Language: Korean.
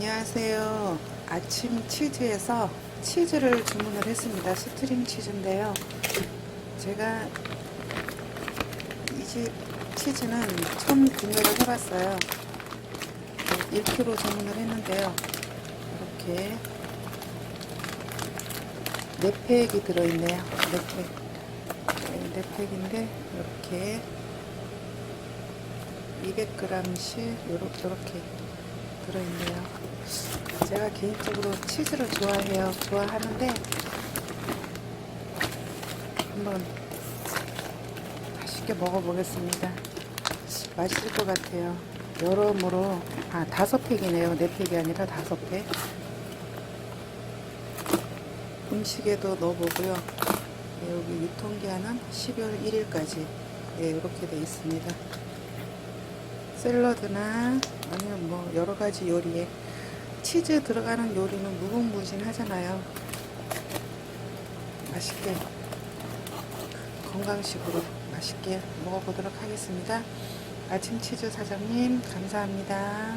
안녕하세요. 아침 치즈에서 치즈를 주문을 했습니다. 스트링 치즈인데요. 제가 이 집 치즈는 처음 구매를 해봤어요. 1kg 주문을 했는데요. 이렇게 네 팩이 들어있네요. 네 팩. 네, 네 팩인데 이렇게 200g씩 요렇게, 요렇게 들어있네요. 제가 개인적으로 치즈를 좋아해요. 좋아하는데 한번 맛있게 먹어보겠습니다. 맛있을 것 같아요. 여러모로 아 다섯 팩이네요. 네 팩이 아니라 다섯 팩. 음식에도 넣어보고요. 네, 여기 유통기한은 12월 1일까지 네, 이렇게 돼 있습니다. 샐러드나 아니면 뭐 여러 가지 요리에 치즈 들어가는 요리는 무궁무진하잖아요. 맛있게 건강식으로 맛있게 먹어보도록 하겠습니다. 아침 치즈 사장님 감사합니다.